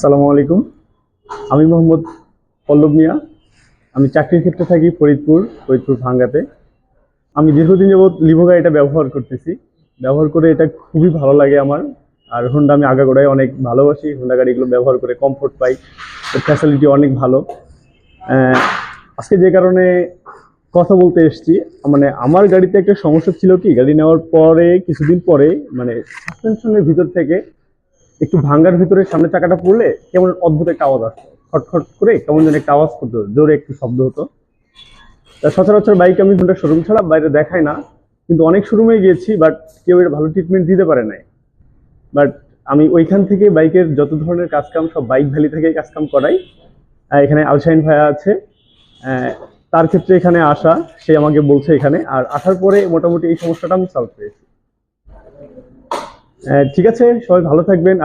আসসালামু আলাইকুম। আমি মোহাম্মদ পল্লব মিয়া। আমি চাকরির ক্ষেত্রে থাকি ফরিদপুর ফরিদপুর ভাঙ্গাতে। আমি দীর্ঘদিন যাবৎ লিভো গাড়িটা ব্যবহার করতেছি। ব্যবহার করে এটা খুবই ভালো লাগে আমার। আর হোন্ডা আমি আগাগোড়ায় অনেক ভালোবাসি। হোন্ডা গাড়িগুলো ব্যবহার করে কমফোর্ট পাই। এর ফ্যাসিলিটি অনেক ভালো। আজকে যে কারণে কথা বলতে এসেছি মানে আমার গাড়িতে একটা সমস্যা ছিল কি? গাড়ি নেওয়ার পরে, কিছুদিন পরে মানে সাসপেনশনের ভিতর থেকে একটু ভাঙ্গার ভিতরে সামনে চাকাটা পড়লে কেমন অদ্ভুত একটা আওয়াজ আসতো। খটখট করে কেমন যেন একটা আওয়াজ করতো, জোরে একটু শব্দ হতো। সচরাচর বাইক আমি কোনটা শোরুম ছাড়া বাইরে দেখাই না, কিন্তু অনেক শোরুমে গিয়েছি বাট কেউ এটা ভালো ট্রিটমেন্ট দিতে পারে নাই। বাট আমি ওইখান থেকে বাইকের যত ধরনের কাজকাম, সব বাইক ভ্যালি থেকে কাজকাম করাই। এখানে আলশাইন ভাইয়া আছে। তার ক্ষেত্রে এখানে আসা, সে আমাকে বলছে এখানে। আর আসার পরে মোটামুটি এই সমস্যাটা আমি সলভ পেয়েছি ঠিক আছে, সবাই ভালো থাকবেন।